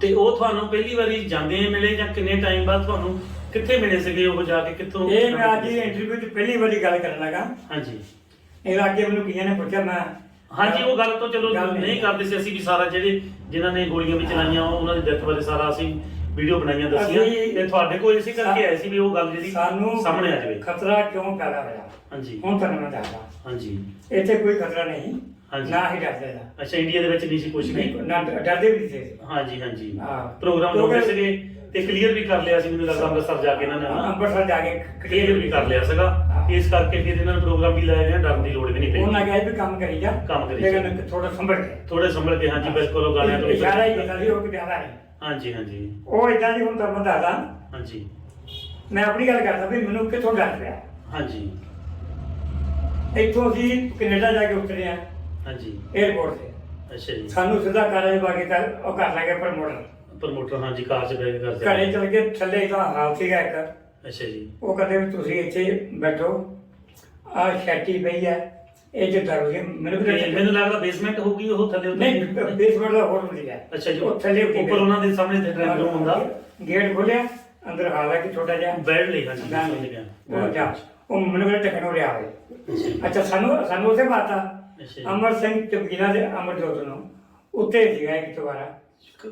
ਤੇ ਉਹ ਤੁਹਾਨੂੰ ਪਹਿਲੀ ਵਾਰੀ ਜਾਂਦੇ ਮਿਲੇ ਜਾਂ ਕਿੰਨੇ ਟਾਈਮ ਬਾਅਦ ਤੁਹਾਨੂੰ ਕਿੱਥੇ ਮਿਲੇ ਸੀਗੇ ਉਹ ਜਾ ਕੇ ਕਿੱਥੋਂ ਇਹ ਮੈਂ ਅੱਜ ਇੰਟਰਵਿਊ 'ਚ ਪਹਿਲੀ ਵਾਰੀ ਗੱਲ ਕਰਨ ਲੱਗਾ। ਹਾਂਜੀ। ਇਹਦਾ ਅੱਗੇ ਮੈਨੂੰ ਕਿਹਨੇ ਨੇ ਪੁੱਛਿਆ ਮੈਂ ਹਾਂਜੀ ਉਹ ਗੱਲ ਤੋਂ ਚਲੋ ਗੱਲ ਨਹੀਂ। ਨਹੀਂ। ਕਰਦੇ ਸੀ ਅਸੀਂ ਵੀ ਸਾਰਾ ਜਿਹੜੇ ਜਿਨ੍ਹਾਂ ਨੇ ਗੋਲੀਆਂ ਵੀ ਚਲਾਈਆਂ ਉਹਨਾਂ ਦੀ ਡੈਥ ਬਾਰੇ ਸਾਰਾ ਅਸੀਂ ਵੀਡੀਓ ਬਣਾਈਆਂ ਦੱਸੀਆਂ। ਅਸੀਂ- ਤੇ ਤੁਹਾਡੇ ਕੋਲ ਇਸੇ ਕਰਕੇ ਆਏ ਸੀ ਵੀ ਉਹ ਗੱਲ ਜਿਹੜੀ ਸਾਨੂੰ ਸਾਹਮਣੇ ਆ ਜਾਵੇ। ਖਤਰਾ ਕਿਉਂ ਪੈਦਾ ਹੋਇਆ? ਹਾਂਜੀ। ਹੁਣ ਤੁਹਾਨੂੰ ਮੈਂ ਦੱਸਦਾ। ਹਾਂਜੀ। ਇੱਥੇ ਕੋਈ ਖਤਰਾ ਨਹੀਂ ਹਾਂਜੀ। ਨਾ ਹੀ ਡਰਦੇ ਦਾ ਅੱਛਾ ਇੰਡੀਆ ਦੇ ਵਿੱਚ ਨਹੀਂ ਸੀ ਕੁਝ ਵੀ ਨਾ ਡਰਦੇ ਵੀ ਸੀ। ਹਾਂਜੀ ਹਾਂਜੀ। ਹਾਂ। ਪ੍ਰੋਗਰਾਮ ਹੋ ਗਏ ਕਿਉਂਕਿ- ਸੀਗੇ। ਤੇ ਕਲੀਅਰ ਵੀ ਕਰ ਲਿਆ ਸੀ ਮੈਨੂੰ ਲੱਗਦਾ ਅੰਮ੍ਰਿਤਸਰ ਜਾ ਕੇ ਇਹਨਾਂ ਨੇ ਹਨਾ ਅੰਮ੍ਰਿਤਸਰ ਜਾ ਕੇ ਕਲੀਅਰ ਵੀ ਕਰ ਲਿਆ ਸੀਗਾ। ਇਸ ਕਰਕੇ ਫਿਰ ਇਹਨਾਂ ਨੇ ਪ੍ਰੋਗਰਾਮ ਵੀ ਲਾਇਆ ਗਿਆ ਡਰਨ ਦੀ ਲੋੜ ਵੀ ਨਹੀਂ ਉਹਨਾਂ ਪਈ ਕਿਹਾ ਵੀ ਕੰਮ ਕਰੀ ਜਾ। ਕੰਮ ਕਰੀ ਲੇਕਿਨ ਥੋੜਾ ਸੰਭਲ ਕੇ। ਥੋੜੇ ਸੰਭਲ ਕੇ ਹਾਂਜੀ ਬਿਲਕੁਲ ਉਹ ਗਾਣਿਆਂ ਤੋਂ ਇਸ਼ਾਰਾ ਹੀ ਕੀਤਾ ਸੀ ਉਹ ਕਿ ਜ਼ਿਆਦਾ ਨਹੀਂ ਹਾਂਜੀ ਹਾਂਜੀ। ਉਹ ਇਦਾਂ ਦੀ ਹੁਣ ਤੁਹਾਨੂੰ ਦੱਸਦਾ। ਹਾਂਜੀ। ਮੈਂ ਆਪਣੀ ਗੱਲ ਕਰਦਾ ਵੀ ਮੈਨੂੰ ਕਿੱਥੋਂ ਡਰ ਪਿਆ। ਹਾਂਜੀ। ਇੱਥੋਂ ਅਸੀਂ ਕੈਨੇਡਾ ਜਾ ਕੇ ਉਤਰੇ ਆ ਹਾਂਜੀ। 에어ਪੋਰਟ ਤੇ। ਅੱਛਾ ਜੀ। ਸਾਨੂੰ ਸਿੱਧਾ ਕਾਲਜ ਕੇ ਕਰ ਉਹ ਕਰ ਲਾਂਗੇ ਪ੍ਰਮੋਟਰ ਪ੍ਰਮੋਟਰ ਹਾਂਜੀ ਕਾਰ 'ਚ ਬੈਠ ਕੇ ਕਰਦੇ ਘਰੇ ਚਲ ਕੇ ਥੱਲੇ ਤਾਂ ਹਾਲ ਸੀਗਾ ਇੱਕ। ਅੱਛਾ ਜੀ। ਉਹ ਕਹਿੰਦੇ ਵੀ ਤੁਸੀਂ ਇੱਥੇ ਬੈਠੋ। ਆ ਛੱਟੀ ਪਈ ਹੈ ਇਹ ਜੇ ਦਾਰੂ ਸੀ। ਮੈਨੂੰ ਵੀ ਤੇ ਮੈਨੂੰ ਲੱਗਦਾ ਬੇਸਮੈਂਟ ਹੋਊਗੀ ਉਹ ਥੱਲੇ ਉੱਤੇ ਨਹੀਂ ਬੇਸਮੈਂਟ ਦਾ ਹੋਰ ਵਧੀਆ। ਅੱਛਾ ਜੀ ਉਹ ਥੱਲੇ ਉੱਤੇ ਉੱਪਰ ਉਹਨਾਂ ਦੇ ਸਾਹਮਣੇ ਤੇ ਡਰਾਈਵਿੰਗ ਰੂਮ ਹੁੰਦਾ। ਗੇਟ ਖੋਲਿਆ ਅੰਦਰ ਹਾਲ ਹੈ ਕਿ ਛੋਟਾ ਜਿਹਾ। ਬੈਡ ਹਾਂਜੀ ਮੈਂ ਸਮਝ ਗਿਆ ਉਹ ਜਾ ਉਹ ਮੈਨੂੰ ਟਕਣ ਹੋ ਰਿਹਾ ਹੋਵੇ ਅੱਛਾ ਸਾਨੂੰ ਸਾਨੂੰ ਉਸੇ ਬਾਤਾ ਜੀ। ਅਮਰ ਸਿੰਘ ਚਮਕੀਲਾ ਦੇ ਅਮਰ ਜੋਤ ਨੂੰ। ਉੱਤੇ ਸੀਗਾ ਇੱਕ ਦੁਬਾਰਾ।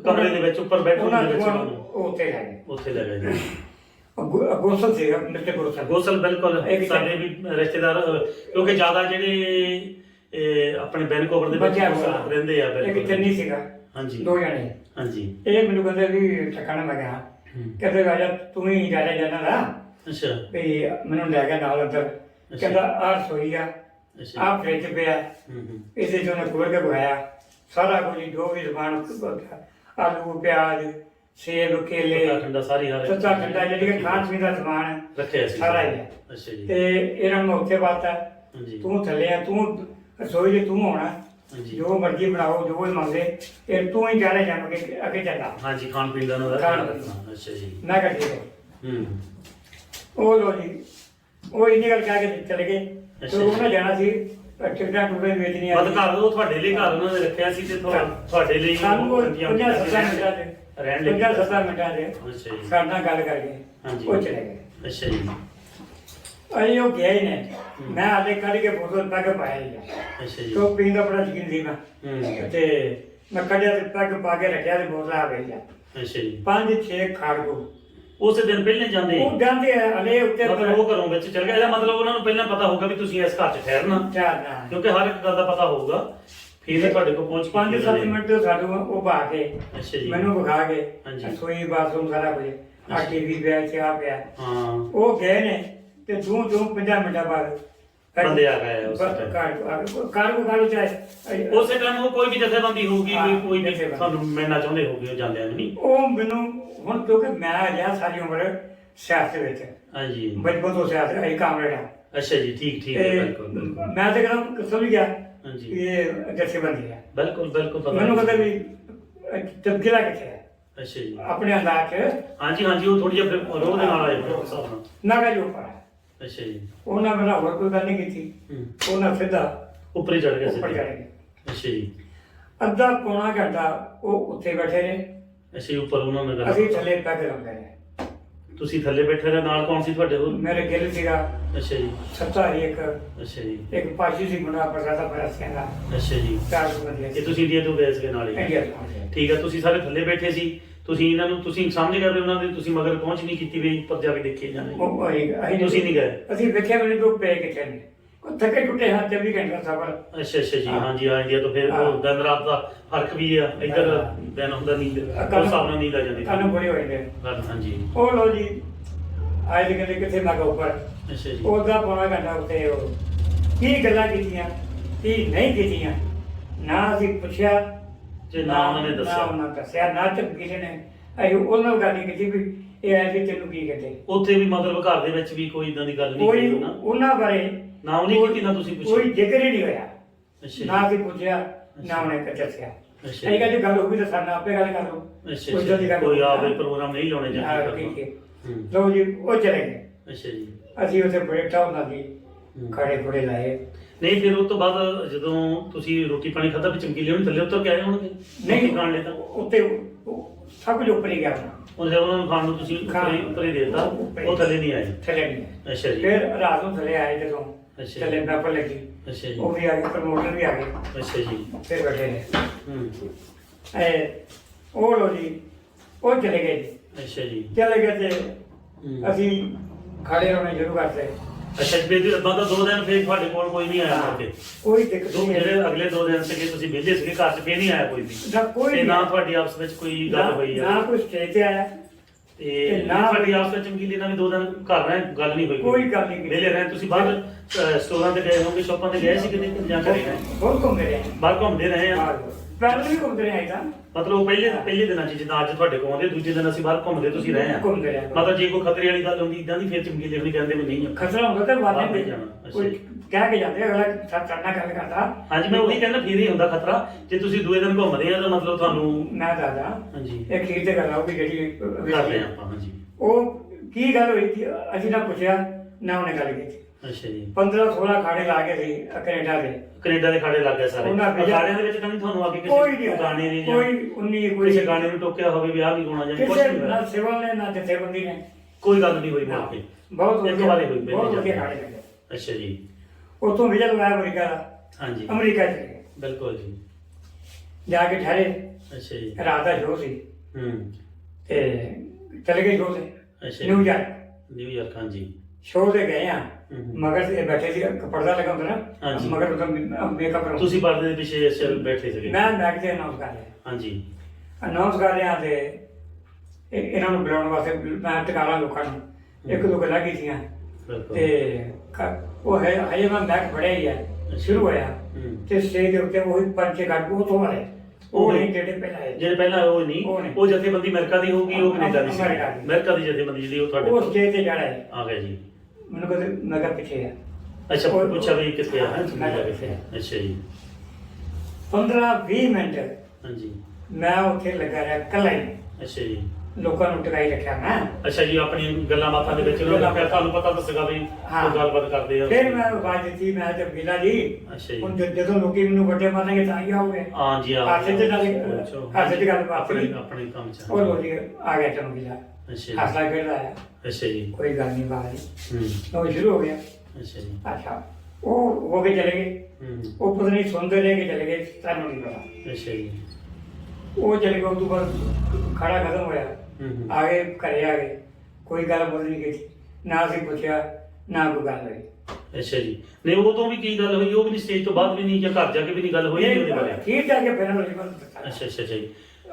ਕਮਰੇ ਦੇ ਵਿੱਚ ਉੱਪਰ ਬੈਡਰੂਮ ਉਹਨਾਂ ਦੇ ਵਿੱਚ ਉਹਨਾਂ ਨੂੰ ਲੈ ਗਏ ਉੱਥੇ ਲੈ ਗਏ ਜੀ। ਗੋਸਲ ਸੀਗਾ ਮਿੱਟੇ ਗੋਸਲ। ਗੋਸਲ ਬਿਲਕੁਲ ਇੱਕ ਸਾਡੇ ਵੀ ਰਿਸ਼ਤੇਦਾਰ ਕਿਉਂਕਿ ਜ਼ਿਆਦਾ ਜਿਹੜੇ ਇਹ ਆਪਣੇ ਬੈਨਕੋਵਰ ਦੇ ਵਿੱਚ ਰਹਿੰਦੇ ਆ ਇੱਕ ਬਿਲਕੁਲ। ਚੰਨੀ ਸੀਗਾ। ਹਾਂਜੀ। ਦੋ ਜਣੇ। ਹਾਂਜੀ। ਇਹ ਮੈਨੂੰ ਕਹਿੰਦੇ ਵੀ ਠਿਕਾਣਾ ਮੈਂ ਗਿਆ ਹੂੰ। ਕਹਿੰਦੇ ਰਾਜਾ ਤੂੰ ਹੀ ਜਾ ਰਿਹਾ ਜਾਣਾ ਨਾ। ਅੱਛਾ। ਵੀ ਮੈਨੂੰ ਲੈ ਗਿਆ ਨਾਲ ਅੰਦਰ। ਕਹਿੰਦਾ ਆਹ ਰਸੋਈ ਆ। ਆਹ ਫ੍ਰਿਜ ਪਿਆ। ਹੂੰ ਹੂੰ। ਇਹਦੇ ਚੋਂ ਨੇ ਖੋਲ ਕੇ ਬੁਆਇਆ ਸਾਰਾ ਕੁਝ ਜੋ ਵੀ ਸਮਾਨ ਆਲੂ ਪਿਆਜ਼ ਸੇਬ ਕੇਲੇ ਠੰਡਾ ਠੰਡਾ ਸਾਰੀ ਹਾਰੇ ਸੱਚਾ ਠੰਡਾ ਜਿਹੜੀ ਖਾਣ ਪੀਣ ਦਾ ਸਮਾਨ ਹੈ, ਰੱਖਿਆ ਸੀ ਸਾਰਾ ਹੀ ਹੈ। ਅੱਛਾ ਜੀ। ਤੇ ਇਹਨਾਂ ਨੂੰ ਉੱਥੇ ਬਾਤਾ ਤੂੰ ਥੱਲੇ ਆ ਤੂੰ ਰਸੋਈ 'ਚ ਤੂੰ ਹੋਣਾ ਹਾਂਜੀ। ਜੋ ਮਰਜ਼ੀ ਬਣਾਓ ਜੋ ਵੀ ਮੰਗੇ ਇਹ ਤੂੰ ਹੀ ਕਹਿਣਾ ਜੰਮ ਕੇ ਅੱਗੇ ਚੱਲਾ ਹਾਂਜੀ ਖਾਣ ਪੀਣ ਦਾ ਨਾ ਦਾ। ਅੱਛਾ ਜੀ। ਮੈਂ ਕਿਹਾ ਠੀਕ ਹੈ। ਉਹ ਲੋ ਜੀ ਉਹ ਇੰਨੀ ਗੱਲ ਕਹਿ ਕੇ ਚਲੇ ਗਏ। ਤੇ। ਉਹਨਾਂ ਜਾਣਾ ਸੀ। ਟਿਕਟਾਂ ਟੁਕਟਾਂ ਵੇਚਣੀਆਂ ਮਤ ਘਰ ਉਹ ਤੁਹਾਡੇ ਲਈ ਘਰ ਉਹਨਾਂ ਨੇ ਰੱਖਿਆ ਸੀ ਤੇ ਤੁਹਾ- ਤੁਹਾਡੇ ਲਈ ਸਾਨੂੰ ਉਹ ਇੰਤਜ਼ਾਮ ਪੰਜਾਹ ਕੀਤਾ ਸੀ ਸੱਤਾਂ ਮਿੰਟਾਂ ਦੇ। ਰਹਿਣ ਲਈ ਪੰਜਾਹ ਸੱਤਾਂ ਮਿੰਟਾਂ ਦੇ। ਅੱਛਾ ਜੀ। ਸਾਡੇ ਨਾਲ ਗੱਲ ਕਰਕੇ ਹਾਂਜੀ। ਉਹ ਚਲੇ ਗਏ। ਅੱਛਾ ਜੀ। ਅਰੇ ਉਹ ਗਏ ਹੀ ਨੇ ਮੈਂ ਹਾਲੇ ਕੱਢ ਕੇ ਬੋਤਲ ਪੱਗ ਪਾਇਆ ਹੀ ਆ ਅੱਛਾ ਜੀ। ਤੋ ਪੀਣ ਦਾ ਬੜਾ ਸ਼ੌਕੀਨ ਸੀ ਮੈਂ। ਹੂੰ। ਤੇ ਮੈਂ ਕੱਢਿਆ ਤੇ ਪੱਗ ਪਾ ਕੇ ਰੱਖਿਆ ਤੇ ਬੋਤਲ ਆ ਗਈ ਆ ਅੱਛਾ ਜੀ। ਪੰਜ ਛੇ ਖਾੜਕੂ ਉਸੇ ਦਿਨ ਪਹਿਲੇ ਜਾਂਦੇ ਉਹ ਜਾਂਦੇ ਆ ਹਲੇ ਉੱਤੇ ਮਤਲਬ ਉਹ ਘਰੋਂ ਵਿੱਚ ਚਲ ਗਿਆ ਇਹਦਾ ਮਤਲਬ ਉਹਨਾਂ ਨੂੰ ਪਹਿਲਾਂ ਪਤਾ ਹੋਊਗਾ ਵੀ ਤੁਸੀਂ ਇਸ ਘਰ 'ਚ ਠਹਿਰਨਾ। ਕਿਉਂਕਿ ਹਰ ਇੱਕ ਗੱਲ ਦਾ ਪਤਾ ਹੋਊਗਾ। ਫਿਰ ਹੀ ਤੁਹਾਡੇ ਕੋਲ ਪਹੁੰਚ ਉਹਨਾਂ ਨੇ। ਮਿੰਟ ਸਾਨੂੰ ਉਹ ਬਾ ਕੇ ਅੱਛਾ ਜੀ। ਮੈਨੂੰ ਵਿਖਾ ਕੇ ਹਾਂਜੀ। ਰਸੋਈ ਬਾਥਰੂਮ ਸਾਰਾ ਕੁਝ। ਆ। ਟੀਵੀ ਪਿਆ ਚਾਹ ਪਿਆ। ਹਾਂ। ਉਹ ਗਏ ਨੇ ਤੇ ਦੂ ਦੂ 50 ਮਿੰਟਾਂ ਬਾਅਦ ਬੰਦੇ ਆ ਗਏ ਉਸ time। ਕਾਰ ਕਾਰ ਕੋ ਕਾਲੂ ਚਾਹੇ। ਉਸੇ ਟਾਈਮ ਉਹ ਕੋਈ ਵੀ ਜਥੇਬੰਦੀ ਹੋਊਗੀ ਹਾਂ, ਵੀ ਕੋਈ ਵੀ ਜਥੇਬੰਦੀ। ਤੁਹਾਨੂੰ ਮਿਲਣਾ ਚਾਹੁੰਦੇ ਹੋਊਗੇ ਉਹ ਜਾਂਦਿਆਂ ਨੂੰ ਨਹੀਂ? ਉਹ ਮੈਨੂੰ ਹੁਣ ਕਿਉਂਕਿ ਮੈਂ ਰਿਹਾ ਸਾਰੀ ਉਮਰ ਸਿਆਸਤ ਵਿੱਚ। ਹਾਂਜੀ। ਬਚਪਨ ਤੋਂ ਸਿਆਸਤ ਰਹੀ ਕਾਮਰੇਡ ਹਾਂ ਅੱਛਾ ਜੀ ਠੀਕ ਠੀਕ ਹੈ ਤੇ ਬਿਲਕੁਲ ਬਿਲਕੁਲ। ਮੈਂ ਤੇ ਕਹਿੰਦਾ ਸਮਝ ਗਿਆ ਹਾਂਜੀ। ਵੀ ਇਹ ਜਥੇਬੰਦੀ ਹੈ ਬਿਲਕੁਲ ਬਿਲਕੁਲ ਪਤਾ ਮੈਨੂੰ ਕਹਿੰਦਾ ਵੀ ਤਬਦੀਲਾ ਕਿੱਥੇ ਹੈ। ਅੱਛਾ ਜੀ। ਆਪਣੇ ਅੰਦਾਜ਼ ਚ। ਹਾਂਜੀ ਹਾਂਜੀ ਉਹ ਥੋੜੀ ਜਿਹੀ ਰੋਹ ਦੇ ਨਾਲ ਆਏ ਹੋਏ ਉਸ ਹਿਸਾਬ ਨਾਲ। ਜੋ ਪਰ ਅੱਛਾ ਜੀ। ਉਹਨਾਂ ਮੇਰਾ ਹੋਰ ਕੋਈ ਗੱਲ ਨਹੀਂ ਕੀਤੀ। ਹੂੰ। ਉਹਨਾਂ ਸਿੱਧਾ ਉੱਪਰ ਹੀ ਚੜ ਗਏ ਉੱਪਰ ਚੜ ਸਿੱਧੇ ਗਏ। ਅੱਛਾ ਜੀ। ਅੱਧਾ ਪੌਣਾ ਘੰਟਾ ਉਹ ਉੱਥੇ ਬੈਠੇ ਨੇ। ਜੀ ਉੱਪਰ ਉਹਨਾਂ ਨਾਲ ਅਸੀਂ ਥੱਲੇ ਪੈਗ ਲਾਉਂਦੇ ਨੇ ਤੁਸੀਂ ਥੱਲੇ ਬੈਠੇ ਰਹੇ ਨਾਲ ਕੌਣ ਸੀ ਤੁਹਾਡੇ ਹੋਰ ਮੇਰੇ ਗਿੱਲ ਸੀਗਾ। ਅੱਛਾ ਜੀ। ਸੱਤਾ ਇੱਕ। ਅੱਛਾ ਜੀ। ਇੱਕ ਪਾਸ਼ੀ ਸੀ ਮੁੰਡਾ ਪ੍ਰਸਾਦਾ ਪਰਸਿਆਂ ਦਾ ਅੱਛਾ ਜੀ। ਚਾਰ ਸੌ ਬੰਦੇ ਇਹ ਤੁਸੀਂ ਇੰਡੀਆ ਤੋਂ ਗਏ ਸੀਗੇ ਨਾਲ ਹੀ। ਇੰਡੀਆ ਤੋਂ ਆਏ। ਠੀਕ ਹੈ ਤੁਸੀਂ ਸਾਰੇ ਥੱਲੇ ਬੈਠੇ ਸੀ। ਤੁਸੀਂ ਇਹਨਾਂ ਨੂੰ ਤੁਸੀਂ ਸਮਝ ਗਏ ਵੀ ਉਹਨਾਂ ਦੇ ਤੁਸੀਂ ਮਗਰ ਪਹੁੰਚ ਨਹੀਂ ਕੀਤੀ ਵੀ ਉੱਪਰ ਜਾ ਕੇ ਦੇਖੇ ਜਾਣੇ। ਉਹ ਅਸੀਂ ਅਸੀਂ ਤੁਸੀਂ ਨਹੀਂ ਗਏ। ਅਸੀਂ ਵੇਖਿਆ ਵੀ ਲੋਕ ਪਏ ਕਿੱਥੇ ਨੇ। ਉਹ ਥੱਕੇ ਟੁੱਟੇ ਤੇ ਵੀ ਘੰਟਾ ਸਫਰ। ਅੱਛਾ ਅੱਛਾ ਜੀ ਹਾਂ। ਹਾਂਜੀ ਆ ਇੰਡੀਆ ਤੋਂ ਫਿਰ ਹਾਂ। ਉਹ ਦਿਨ ਰਾਤ ਦਾ ਫ਼ਰਕ ਵੀ ਆ। ਇੱਧਰ ਹਾਂ। ਦਿਨ ਹੁੰਦਾ ਨੀਂਦ ਉਸ ਹਿਸਾਬ ਨਾਲ ਨੀਂਦ ਆ ਜਾਂਦੀ। ਕਾਨੂੰ ਬੜੇ ਹੋਏ ਨੇ ਗੱਲ ਹਾਂਜੀ। ਉਹ ਲੋ ਜੀ ਆਏ ਤੇ ਕਹਿੰਦੇ ਕਿੱਥੇ ਕਿਹਾ ਉੱਪਰ? ਅੱਛਾ ਜੀ। ਉਹਦਾ ਪੌਣਾ ਘੰਟਾ ਉੱਤੇ ਉਹ ਕੀ ਗੱਲਾਂ ਕੀਤੀਆਂ ਕੀ ਨਹੀਂ ਕੀਤੀਆਂ ਨਾ ਅਸੀਂ ਪੁੱਛਿਆ ਜੇ ਨਾ ਉਹਨਾਂ ਨੇ ਨਾ ਦੱਸਿਆ। ਉਹਨਾਂ ਦੱਸਿਆ ਨਾ ਤੇ ਕਿਸੇ ਨੇ। ਅਸੀਂ ਉਹਨਾਂ ਨਾਲ ਗੱਲ ਨਹੀਂ ਕੀਤੀ ਵੀ ਇਹ ਐ ਵੀ ਤੈਨੂੰ ਕੀ ਕਹਿੰਦੇ? ਉੱਥੇ ਵੀ ਮਤਲਬ ਘਰ ਦੇ ਵਿੱਚ ਵੀ ਕੋਈ ਇਦਾਂ ਦੀ ਗੱਲ ਨਹੀਂ ਕੋਈ ਕੀਤੀ ਨਾ ਉਹਨਾਂ ਬਾਰੇ ਨਾ ਉਹਨੇ ਕੀਤੀ ਨਾ ਤੁਸੀਂ ਪੁੱਛਿਆ। ਕੋਈ ਜ਼ਿਕਰ ਹੀ ਨਹੀਂ ਹੋਇਆ। ਅੱਛਾ ਨਾ ਜੀ ਅਸੀਂ ਪੁੱਛਿਆ ਨਾ ਉਹਨੇ ਕੁਛ ਦੱਸਿਆ। ਅੱਛਾ ਅਸੀਂ ਕਹਿੰਦੇ ਗੱਲ ਹੋਊਗੀ ਤਾਂ ਸਾਡੇ ਨਾਲ ਆਪੇ ਗੱਲ ਕਰ ਲਓ। ਅੱਛਾ ਕੋਈ ਅੱਛਾ ਜਲਦੀ ਕਰ ਕੋਈ ਲਓ। ਆਪੇ ਪ੍ਰੋਗਰਾਮ ਨਹੀਂ ਲਾਉਣੇ ਹਾਂ, ਠੀਕ ਹੈ ਹੂੰ। ਲਓ ਜੀ ਉਹ ਚਲੇ ਗਏ। ਅੱਛਾ ਜੀ। ਅਸੀਂ ਉੱਥੇ ਬੈਠਾ ਹੁੰਦਾ ਸੀ ਹੂੰ। ਖੜੇ ਖੜੇ ਲਾਏ। ਨਹੀਂ ਫਿਰ ਉਸ ਤੋਂ ਬਾਅਦ ਜਦੋਂ ਤੁਸੀਂ ਰੋਟੀ ਪਾਣੀ ਖਾਧਾ ਵੀ ਚਮਕੀਲੇ ਉਹਨੇ ਥੱਲੇ ਉੱਤਰ ਕੇ ਆਏ ਹੋਣਗੇ? ਰੋਟੀ ਖਾਣ ਲਈ ਤਾਂ? ਉੱਤੇ ਉਹ ਸਭ ਕੁਝ ਉੱਪਰ ਹੀ ਗਿਆ ਆਪਣਾ ਉਹਨੇ ਉਹਨਾਂ ਨੂੰ ਖਾਣ ਨੂੰ ਤੁਸੀਂ ਉੱਪਰ ਹੀ ਉੱਪਰ ਹੀ ਦੇ ਦਿੱਤਾ ਉਹ ਥੱਲੇ ਨਹੀਂ ਆਏ। ਥੱਲੇ ਨਹੀਂ ਆਏ। ਅੱਛਾ ਜੀ। ਫਿਰ ਰਾਤ ਨੂੰ ਥੱਲੇ ਆਏ ਜਦੋਂ। ਅੱਛਾ ਥੱਲੇ ਜੀ ਪੈਪਰ ਲੱਗੀ। ਅੱਛਾ ਜੀ। ਉਹ ਵੀ ਆ ਗਏ ਪ੍ਰਮੋਟਰ ਵੀ ਆ ਗਏ। ਅੱਛਾ ਜੀ। ਫਿਰ ਬੈਠੇ ਨੇ। ਹੂੰ। ਐ ਉਹ ਲੋ ਜੀ ਉਹ ਚਲੇ ਗਏ ਜੀ। ਅੱਛਾ ਜੀ। ਚਲੇ ਗਏ ਤੇ ਹੂੰ। ਅਸੀਂ ਖੜੇ ਹੋਣੇ ਸ਼ੁਰੂ ਕਰਤੇ। ਅੱਛਾ ਜੀ ਫਿਰ ਮਤਲਬ ਦੋ ਦਿਨ ਫਿਰ ਤੁਹਾਡੇ ਕੋਲ ਕੋਈ ਨਹੀਂ ਆਇਆ ਮੁੜ ਕੇ। ਕੋਈ ਦਿੱਕਤ ਦੋ ਨਹੀਂ ਹੈ। ਅਗਲੇ ਦੋ ਦਿਨ ਸੀਗੇ ਤੁਸੀਂ ਵਿਹਲੇ ਸੀਗੇ ਘਰ 'ਚ ਫੇਰ ਨਹੀਂ ਆਇਆ ਕੋਈ ਵੀ। ਨਾ ਕੋਈ ਤੇ ਨਾ ਨਹੀਂ ਤੁਹਾਡੀ ਆਪਸ ਵਿੱਚ ਕੋਈ ਗੱਲ ਹੋਈ ਨਾ ਆ ਕੋਈ ਸਟੇਜ ਤੇ ਆਇਆ। ਤੇ ਤੇ ਨਾ ਨਾ ਤੁਹਾਡੀ ਆਪਸ ਵਿੱਚ ਚਮਕੀਲੇ ਨਾਲ ਵੀ ਦੋ ਦਿਨ ਘਰ ਰਹੇ ਗੱਲ ਨਹੀਂ ਹੋਈ। ਕੋਈ ਗੱਲ ਨਹੀਂ। ਕੀਤੀ। ਵਿਹਲੇ ਰਹੇ ਤੁਸੀਂ ਬਾਹਰ ਸਟੋਰਾਂ ਤੇ ਗਏ ਹੋਗੇ ਸ਼ਾਪਾਂ ਤੇ ਗਏ ਸੀ ਕਿਤੇ ਜਾਂ ਘਰੇ ਰਹੇ? ਬਹੁਤ ਘੁੰਮਦੇ ਰਹੇ। ਬਾਹਰ ਘੁੰਮਦੇ ਰਹੇ ਆ। ਹਾਂ ਪਹਿਲਾਂ ਵੀ ਘੁੰਮਦੇ ਰਹੇ ਤਾਂ। ਮਤਲਬ ਪਹਿਲੇ ਪਹਿਲੇ ਦਿਨਾਂ 'ਚ ਜਿੱਦਾਂ ਅੱਜ ਤੁਹਾਡੇ ਕੋਲ ਆਉਂਦੇ ਦੂਜੇ ਦਿਨ ਅਸੀਂ ਬਾਹਰ ਘੁੰਮਦੇ ਤੁਸੀਂ ਰਹੇ ਆ ਘੁੰਮਦੇ ਰਹੇ ਮਤਲਬ ਜੇ ਕੋਈ ਖਤਰੇ ਵਾਲੀ ਗੱਲ ਹੁੰਦੀ ਇਦਾਂ ਦੀ ਫਿਰ ਚਮਕੀਲੇ ਵੀ ਕਹਿੰਦੇ ਵੀ ਨਹੀਂ ਆ। ਖਤਰਾ ਹੁੰਦਾ ਤਾਂ ਵਾਦੇ ਨਹੀਂ ਜਾਣਾ, ਅੱਛਾ। ਕੋਈ ਕਹਿ ਕੇ ਜਾਂਦੇ ਅਗਲਾ ਸਾ- ਸਾਡੇ ਨਾਲ ਗੱਲ ਕਰਦਾ। ਹਾਂਜੀ ਮੈਂ ਉਹੀ ਕਹਿੰਦਾ ਫਿਰ ਹੀ ਹੁੰਦਾ ਖਤਰਾ ਜੇ ਤੁਸੀਂ ਦੂਏ ਦਿਨ ਘੁੰਮਦੇ ਆ ਤਾਂ ਮਤਲਬ ਤੁਹਾਨੂੰ ਮੈਂ ਦੱਸਦਾ ਹਾਂਜੀ। ਇਹ ਖੀਰ ਤੇ ਗੱਲ ਆਉਗੀ ਜਿਹੜੀ ਕਰਦੇ ਆ ਆਪਾਂ ਹਾਂਜੀ। ਉਹ ਕੀ ਗੱਲ ਹੋਈ ਸੀ ਅਸੀਂ ਨਾ ਪੁੱਛਿਆ ਨਾ ਉਹਨੇ ਗੱਲ ਕੀਤੀ। ਅੱਛਾ ਜੀ। 15 16 ਖਾੜੇ ਲਾ ਕੇ ਸੀ ਅ, ਕੈਨੇਡਾ ਦੇ। ਕੈਨੇਡਾ ਦੇ ਖਾੜੇ ਲੱਗ ਗਏ ਸਾਰੇ। ਉਹਨਾਂ ਵਿਜਾ- ਖਾੜਿਆਂ ਦੇ ਵਿੱਚ ਨਹੀਂ ਤੁਹਾਨੂੰ ਆ ਕੇ ਕੋਈ ਨਹੀਂ ਕਿਸੇ ਗਾਣੇ ਜਾਂ ਕੋਈ ਉਨੀ ਕੋਈ ਕਿਸੇ ਗਾਣੇ ਨੂੰ ਟੋਕਿਆ ਹੋਵੇ ਵਿਆਹ ਨਹੀਂ ਹੋਣਾ ਜਾਂ ਕੁਝ ਕਿਸੇ ਨਹੀਂ ਨਾ ਹੋਇਆ। ਸਿਵਲ ਨੇ ਨਾ ਜਥੇਬੰਦੀ ਨੇ। ਕੋਈ ਗੱਲ ਨਹੀਂ ਹੋਈ ਮੁੜ ਕੇ ਬਹੁਤ ਇੱਕ ਵਧੀਆ ਵਾਰੀ ਹੋਈ ਪਹਿਲੀ ਬਹੁਤ ਵਧੀਆ ਜਾ ਖਾੜੇ। ਲੱਗੇ। ਅੱਛਾ ਜੀ। ਉਤੋਂ ਵੀਜ਼ਾ ਲਗਾਇਆ ਅਮਰੀਕਾ ਦਾ। ਹਾਂਜੀ। ਅਮਰੀਕਾ ਚ ਗਏ। ਬਿਲਕੁਲ ਜੀ। ਜਾ ਕੇ ਠਹਿਰੇ। ਅੱਛਾ ਜੀ। ਰਾਤ ਦਾ ਸ਼ੋਅ ਸੀ। ਹੂੰ। ਤੇ ਚਲੇ ਗਏ ਸ਼ੋਅ ਤੇ। ਅੱਛਾ ਨਿਊਯਾਰਕ ਨਿਊਯਾਰਕ ਹਾਂਜੀ। ਸ਼ੋਅ ਤੇ ਗਏ ਆ। ਹੂੰ। ਮਗਰ ਤੇ ਬੈਠੇ ਸੀ ਪਰਦਾ ਲਗਾ ਹੁੰਦਾ ਨਾ ਹਾਂਜੀ। ਮਗਰ ਉਹਦਾ ਮੇਕਅਪ ਰੂਮ ਤੁਸੀਂ ਪਰਦੇ ਦੇ ਪਿੱਛੇ ਅਸਲ ਬੈਠੇ ਸੀਗੇ। ਮੈਂ ਬੈਠ ਕੇ ਅਨਾਉਂਸ ਕਰ ਰਿਹਾ। ਹਾਂਜੀ। ਅਨਾਉਂਸ ਕਰ ਰਿਹਾ ਤੇ ਇਹ- ਇਹਨਾਂ ਨੂੰ ਬੁਲਾਉਣ ਵਾਸਤੇ ਮੈਂ ਟਿਕਾਣਾ ਲੋਕਾਂ ਨੂੰ। ਇੱਕ ਦੋ ਗੱਲਾਂ ਕੀਤੀਆਂ। ਬਿਲਕੁਲ। ਤੇ ਕ- ਉਹ ਹੈ ਹਜੇ ਮੈਂ ਬੈਕ ਫੜਿਆ ਹੀ ਹੈ ਸ਼ੁਰੂ ਹੋਇਆ। ਹੂੰ। ਤੇ ਸਟੇਜ ਦੇ ਉੱਤੇ ਉਹੀ ਪੰਚੇ ਕੱਢ ਉਹ ਤੋਂ ਆਏ ਉਹ ਨਹੀਂ ਜਿਹੜੇ ਪਹਿਲਾਂ ਆਏ। ਜਿਹੜੇ ਪਹਿਲਾਂ ਉਹ ਨਹੀਂ। ਉਹ ਨਹੀਂ। ਉਹ ਜਥੇਬੰਦੀ ਅਮਰੀਕਾ ਦੀ ਹੋਊਗੀ ਉਹ ਕੈਨੇਡਾ ਦੀ ਸੀ। ਅਮਰੀਕਾ ਦੀ। ਅਮਰੀਕਾ ਦੀ ਜਥੇਬੰਦੀ ਜਿਹੜੀ ਉਹ ਤੁਹਾਡੇ ਉਹ ਕੋਲ ਸਟੇਜ ਤੇ ਜਾਣਾ ਹੈ। ਆ ਗਿਆ ਜੀ। ਮੈਨੂੰ ਕਹਿੰਦੇ ਕਿਹਾ ਪਿੱਛੇ ਆ? ਅੱਛਾ ਉਹ- ਪੁੱਛਿਆ ਵੀ ਕਿੱਥੇ ਆ? ਹੈ ਮੈਂ ਕਿਹਾ ਕਿੱਥੇ। ਅੱਛਾ ਜੀ। 15 20 ਮਿੰਟ ਹਾਂਜੀ। ਮੈਂ ਉੱਥੇ ਲੱਗਾ ਰਿਹਾ ਇਕੱਲਾ ਹੀ। ਅੱਛਾ ਜੀ। ਲੋਕਾਂ ਨੂੰ ਟਿਕਾਈ ਰੱਖਿਆ ਮੈਂ। ਅੱਛਾ ਜੀ ਆਪਣੀ ਗੱਲਾਂ ਬਾਤਾਂ ਦੇ ਵਿੱਚ ਉਹਨਾਂ ਨੂੰ ਕਿਹਾ ਤੁਹਾਨੂੰ ਪਤਾ ਦੱਸੇਗਾ ਵੀ ਹਾਂ। ਉਹ ਗੱਲਬਾਤ ਕਰਦੇ ਆ। ਫਿਰ ਮੈਂ ਆਵਾਜ਼ ਦਿੱਤੀ ਮੈਂ ਤੇ ਬੀਲਾ ਜੀ ਅੱਛਾ ਜੀ। ਹੁਣ ਜਦ- ਜਦੋਂ ਲੋਕੀ ਮੈਨੂੰ ਵੱਡੇ ਮੰਨਣਗੇ ਤਾਂ ਹੀ ਆਉਗੇ ਹਾਂ ਜੀ ਆ ਹਾਸੇ ਚ ਨਾਲ ਅੱਛਾ। ਹਾਸੇ ਚ ਗੱਲ ਬਾਤ ਆਪਣੇ। ਆਪਣੇ ਕੰਮ ਚ। ਉਹ ਲੋਕੀ ਆ ਗਿਆ ਚਲੋ ਬੀਲਾ ਅੱਛਾ ਜੀ। ਹਾਸਾ ਖੇਡਦਾ ਆਇਆ ਅੱਛਾ ਜੀ। ਕੋਈ ਗੱਲ ਨਹੀਂ ਬਾਹਰ ਹੂੰ। ਉਹ ਸ਼ੁਰੂ ਹੋ ਗਿਆ। ਅੱਛਾ ਜੀ। ਅੱਛਾ ਉਹ ਹੋ ਕੇ ਚਲੇ ਗਏ। ਹੂੰ। ਉਹ ਪਤਾ ਨਹੀਂ ਸੁਣਦੇ ਰਹੇ ਕਿ ਚਲੇ ਗਏ ਸਾਨੂੰ ਨਹੀਂ ਪਤਾ। ਅੱਛਾ ਜੀ। ਉਹ ਚਲੇ ਗਏ ਤੋਂ ਬਾਅਦ ਖੜਾ ਖਤਮ ਹੋਇਆ। ਹੂੰ। ਆ ਗਏ ਘਰੇ ਆ ਗਏ। ਕੋਈ ਗੱਲ ਬੋਲ ਨਹੀਂ ਗਈ। ਨਾ ਅਸੀਂ ਪੁੱਛਿਆ ਨਾ ਕੋਈ ਗੱਲ ਹੋਈ। ਅੱਛਾ ਜੀ। ਨਹੀਂ ਉਹ ਤੋਂ ਵੀ ਕੀ ਗੱਲ ਹੋਈ? ਉਹ ਵੀ ਨਹੀਂ ਸਟੇਜ ਤੋਂ ਬਾਅਦ ਵੀ ਨਹੀਂ ਜਾਂ ਘਰ ਜਾ ਕੇ ਵੀ ਨਹੀਂ ਗੱਲ ਹੋਈ ਨਹੀਂ ਉਹਦੇ ਬਾਰੇ? ਠੀਕ ਜਾ ਕੇ ਫਿਰ ਅੱਛਾ ਅੱਛਾ ਅੱਛਾ ਜੀ।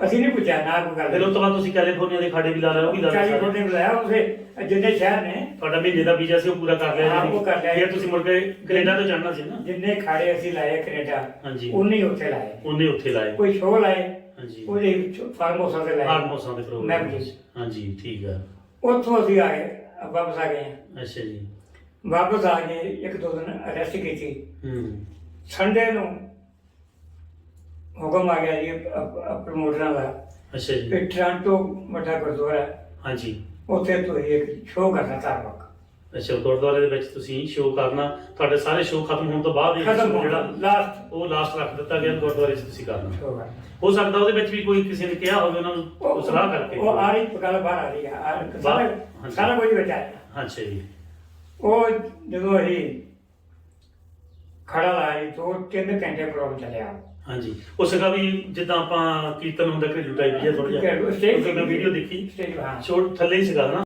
ਅਸੀਂ ਨਹੀਂ ਪੁੱਛਿਆ ਨਾ ਕੋਈ ਗੱਲ। ਫਿਰ ਉਸ ਤੋਂ ਬਾਅਦ ਤੁਸੀਂ ਕੈਲੀਫੋਰਨੀਆ ਦੇ ਖਾੜੇ ਵੀ ਲਾ ਲਏ ਉਹ ਵੀ ਲਾ ਲਏ ਚਾਲੀ ਸਾਰੇ। ਬੰਦੇ ਬੁਲਾਇਆ ਉਸੇ ਜਿੰਨੇ ਸ਼ਹਿਰ ਨੇ। ਤੁਹਾਡਾ ਮਹੀਨੇ ਦਾ ਵੀਜ਼ਾ ਸੀ ਉਹ ਪੂਰਾ ਕਰ ਲਿਆ ਹਾਂ, ਉਹ ਕਰ ਲਿਆ। ਫਿਰ ਤੁਸੀਂ ਮੁੜ ਕੇ ਕੈਨੇਡਾ ਤੋਂ ਜਾਣਾ ਸੀ ਨਾ? ਜਿੰਨੇ ਖਾੜੇ ਅਸੀਂ ਲਾਏ ਕੈਨੇਡਾ ਹਾਂਜੀ। ਉਨੇ ਹੀ ਉੱਥੇ ਲਾਏ। ਉਹਨੇ ਉੱਥੇ ਲਾਏ। ਕੋਈ ਸ਼ੋਅ ਲਾਏ ਹਾਂਜੀ। ਉਹਦੇ ਫਾਰਮ ਹਾਊਸਾਂ ਤੇ ਲਾਏ। ਹਾਰਮੋਸਾਂ ਦੇ ਪ੍ਰੋਗਰਾਮ ਮੈਂ ਵੀ। ਹਾਂਜੀ ਠੀਕ ਆ। ਉੱਥੋਂ ਅਸੀਂ ਆ ਗਏ ਵਾਪਸ ਆ ਗਏ। ਹਾਂ। ਅੱਛਾ ਜੀ। ਵਾਪਸ ਆ ਕੇ ਇੱਕ ਦੋ ਦਿਨ ਅਰੈਸਟ ਕੀਤੀ। ਹੂੰ। ਸੰਡੇ ਨੂੰ ਹੁਕਮ ਆ ਗਿਆ ਜੀ ਪ੍ਰਮੋਟਰਾਂ ਦਾ। ਅੱਛਾ ਜੀ। ਕਿ ਟ੍ਰਾਂਟੋ ਵੱਡਾ ਗੁਰਦੁਆਰਾ ਹੈ, ਹਾਂਜੀ। ਉੱਥੇ ਤੁਸੀਂ ਇੱਕ ਸ਼ੋਅ ਕਰਨਾ ਧਾਰਮਿਕ। ਅੱਛਾ ਗੁਰਦੁਆਰੇ ਦੇ ਵਿੱਚ ਤੁਸੀਂ ਸ਼ੋਅ ਕਰਨਾ। ਤੁਹਾਡੇ ਸਾਰੇ ਸ਼ੋਅ ਖਤਮ ਹੋਣ ਤੋਂ ਬਾਅਦ ਇਹ ਖਤਮ show ਹੋ ਜਿਹੜਾ ਲਾਸਟ ਉਹ ਲਾਸਟ ਰੱਖ ਦਿੱਤਾ ਗਿਆ ਗੁਰਦੁਆਰੇ 'ਚ ਤੁਸੀਂ ਕਰਨਾ। ਸ਼ੋਅ ਕਰਨਾ। ਹੋ ਸਕਦਾ ਉਹਦੇ ਵਿੱਚ ਵੀ ਕੋਈ ਕਿਸੇ ਨੇ ਕਿਹਾ ਹੋਵੇ ਉਹਨਾਂ ਨੂੰ ਉਹ ਸਲਾਹ ਕਰਕੇ। ਉਹ ਆ ਰਹੀ ਗੱਲ ਬਾਹਰ ਆ ਰਹੀ ਹੈ ਆ- ਬਾਹਰ, ਸਾਰਾ ਹਾਂਜੀ। ਸਾਰਾ ਕੁਝ ਵਿੱਚ ਆਇਆ ਅੱਛਾ ਜੀ। ਉਹ ਜਦੋਂ ਅਸੀਂ ਖੜਾ ਲਾਇਆ ਜੀ, ਦੋ ਤਿੰਨ ਘੰਟੇ ਪ੍ਰੋਗਰਾਮ ਚੱਲਿਆ। ਹਾਂਜੀ। ਉਹ ਸੀਗਾ ਵੀ ਜਿੱਦਾਂ ਆਪਾਂ ਕੀਰਤਨ ਹੁੰਦਾ ਕਿ ਲੁਟਾਈ ਵੀ ਹੈ ਥੋੜਾ ਜਿਹਾ। ਮੈਂ ਵੀਡੀਓ ਦੇਖੀ। ਸਟੇਜ ਹਾਂ। ਛੋਟ ਥੱਲੇ ਹੀ ਸੀਗਾ ਨਾ